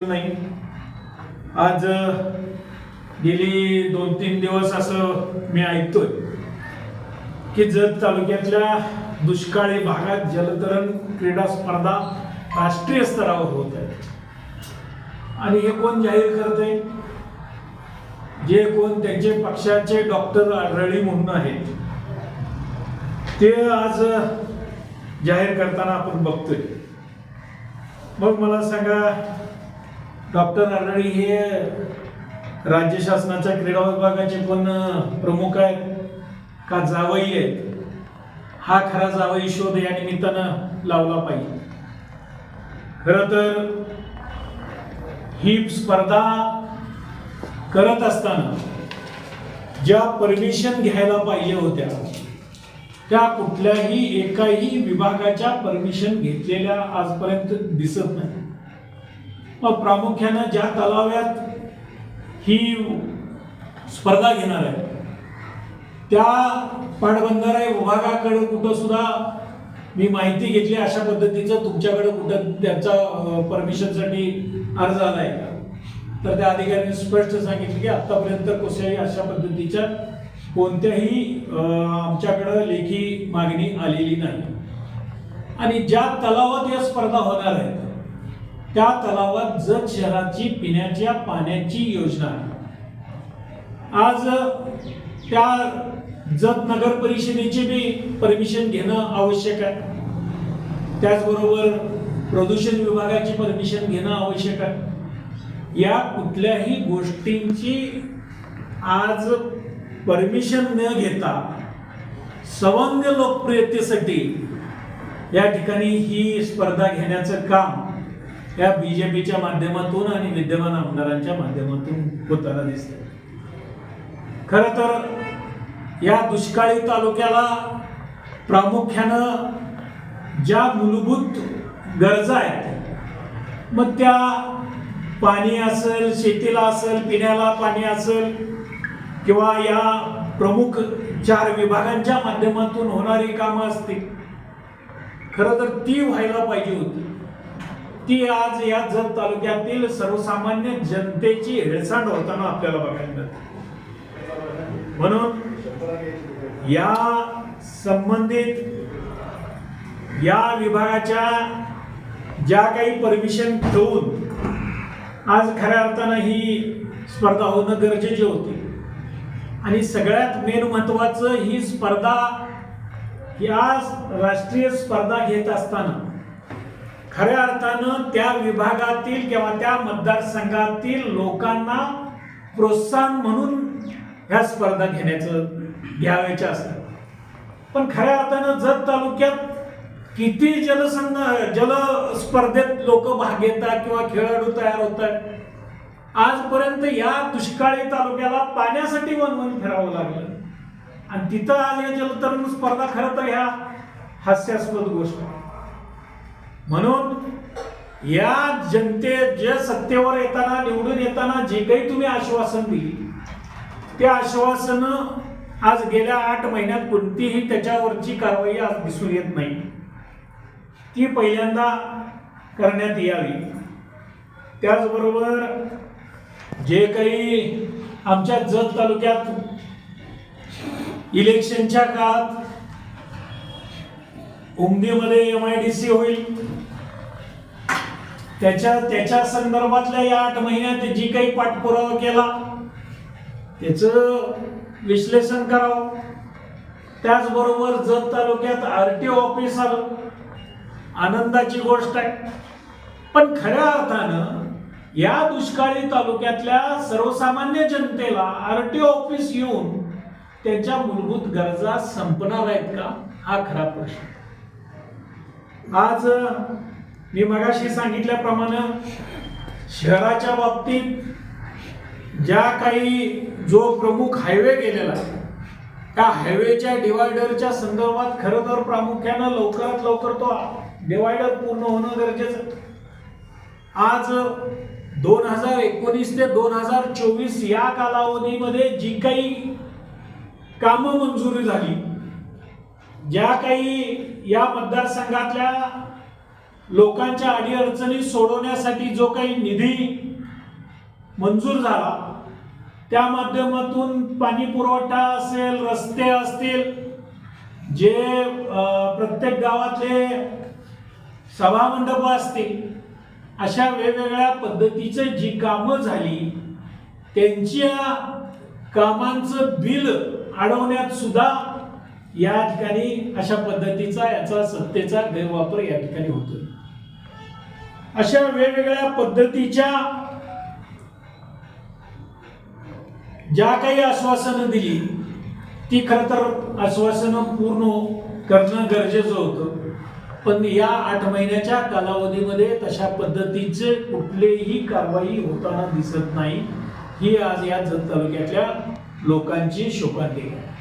नाही. आज गेली दोन तीन दिवस असं मी ऐकतोय की जत तालुक्यातल्या दुष्काळी भागात जलतरण क्रीडा स्पर्धा राष्ट्रीय स्तरावर होत आहे आणि हे कोण जाहीर करते जे कोण त्यांचे पक्षाचे डॉक्टर आढळी म्हणून आहेत ते आज जाहीर करताना आपण बघतोय. मग मला सांगा डॉक्टर आरळी हे राज्य शासनाच्या क्रीडा विभागाचे पण प्रमुख आहेत. का जावई आहेत? हा खरा जावई शोध या निमित्तानं लावला पाहिजे. खर तर ही स्पर्धा करत असताना ज्या परमिशन घ्यायला पाहिजे होत्या त्या कुठल्याही एकाही विभागाच्या परमिशन घेतलेल्या आजपर्यंत दिसत नाही. प्रामुख्यानं ज्या तलाव्यात ही स्पर्धा घेणार आहे त्या पाटबंधारे विभागाकडे कुठं सुद्धा मी माहिती घेतली अशा पद्धतीचं तुमच्याकडे कुठं त्याचा परमिशनसाठी अर्ज आला आहे का? तर त्या अधिकाऱ्यांनी स्पष्ट सांगितलं की आत्तापर्यंत कुठल्याही अशा पद्धतीच्या कोणत्याही आमच्याकडं लेखी मागणी आलेली नाही. आणि ज्या तलावात या स्पर्धा होणार आहेत त्या तलावात जत शहराची पिण्याच्या पाण्याची योजना आहे. आज त्या जत नगर परिषदेची बी परमिशन घेणं आवश्यक आहे. त्याचबरोबर प्रदूषण विभागाची परमिशन घेणं आवश्यक आहे. या कुठल्याही गोष्टींची आज परमिशन न घेता सवंग लोकप्रियतेसाठी या ठिकाणी ही स्पर्धा घेण्याचं काम या बीजेपीच्या माध्यमातून आणि विद्यमान आमदारांच्या माध्यमातून होताना दिसत खर तर या दुष्काळी तालुक्याला प्रामुख्यानं ज्या मूलभूत गरजा आहेत मग त्या पाणी असेल शेतीला असेल पिण्याला पाणी असेल किंवा या प्रमुख चार विभागांच्या माध्यमातून होणारी कामं असतील खरं तर ती व्हायला पाहिजे होती. ती आज या जत तालुक्यातील सर्वसामान्य जनतेची हेळसांड होताना आपल्याला बघायला मिळते. म्हणून या संबंधित या विभागाच्या ज्या काही परमिशन ठेवून आज खऱ्या अर्थानं ही स्पर्धा होणं गरजेचे होते. आणि सगळ्यात मेन महत्वाचं ही स्पर्धा या राष्ट्रीय स्पर्धा घेत असताना खऱ्या अर्थानं त्या विभागातील किंवा त्या मतदारसंघातील लोकांना प्रोत्साहन म्हणून ह्या स्पर्धा घेण्याचं घ्यावायच्या असतात. पण खऱ्या अर्थानं जत तालुक्यात किती जलसंघ जल स्पर्धेत लोक भाग घेतात किंवा खेळाडू तयार होत आहेत आजपर्यंत या दुष्काळी तालुक्याला पाण्यासाठी वनवन फिरावं लागलं. आणि तिथं आज या जलतरण स्पर्धा खरं तर ह्या हास्यास्पद गोष्ट आहे. म्हणून या जनते जे सत्तेवर येताना निवडून येताना जे काही तुम्ही आश्वासन दिली ते आश्वासन आज गेल्या आठ महिन्यात कोणतीही त्याच्यावरची कारवाई आज दिसून येत नाही. ती पहिल्यांदा करण्यात यावी. त्याचबरोबर जे काही आमच्या जत तालुक्यात इलेक्शनच्या काळात उमदीमध्ये एम आय डी सी होईल. त्याच्या त्याच्या संदर्भातल्या या आठ महिन्यात जी काही पाठपुरावा केला त्याचं विश्लेषण करावं. त्याचबरोबर जत तालुक्यात आर टी ओ ऑफिस आलं आनंदाची गोष्ट आहे. पण खऱ्या अर्थानं या दुष्काळी तालुक्यातल्या सर्वसामान्य जनतेला आर टी ओ ऑफिस येऊन त्यांच्या मूलभूत गरजा संपणार आहेत का? हा खरा प्रश्न. आज मी मगाशी सांगितल्याप्रमाणे शहराच्या बाबतीत ज्या काही जो प्रमुख हायवे गेलेला त्या हायवेच्या डिवायडरच्या संदर्भात खरं तर प्रामुख्यानं लवकरात लवकर तो डिवायडर पूर्ण होणं गरजेचं आज दोन हजार एकोणीस ते दोन हजार चोवीस या कालावधीमध्ये जी काही कामं मंजुरी झाली ज्या काही या मतदारसंघातल्या लोकांच्या अडीअडचणी सोडवण्यासाठी जो काही निधी मंजूर झाला त्या माध्यमातून पाणी पुरवठा असेल रस्ते असतील जे प्रत्येक गावातले सभामंडप असतील अशा वेगवेगळ्या पद्धतीचं जी कामं झाली त्यांच्या कामांचं बिल अडवण्यात सुद्धा या ठिकाणी अशा पद्धतीचा याचा सत्तेचा गैरवापर या ठिकाणी होतोय. अशा वेगवेगळ्या पद्धतीच्या ज्या काही आश्वासनं दिली ती खरं तर आश्वासनं पूर्ण करणं गरजेचं होतं. पण या आठ महिन्याच्या कालावधीमध्ये तशा पद्धतीचे कुठलेही कारवाई होताना दिसत नाही. ही आज या जत तालुक्यातल्या लोकांची शोकांतिका आहे.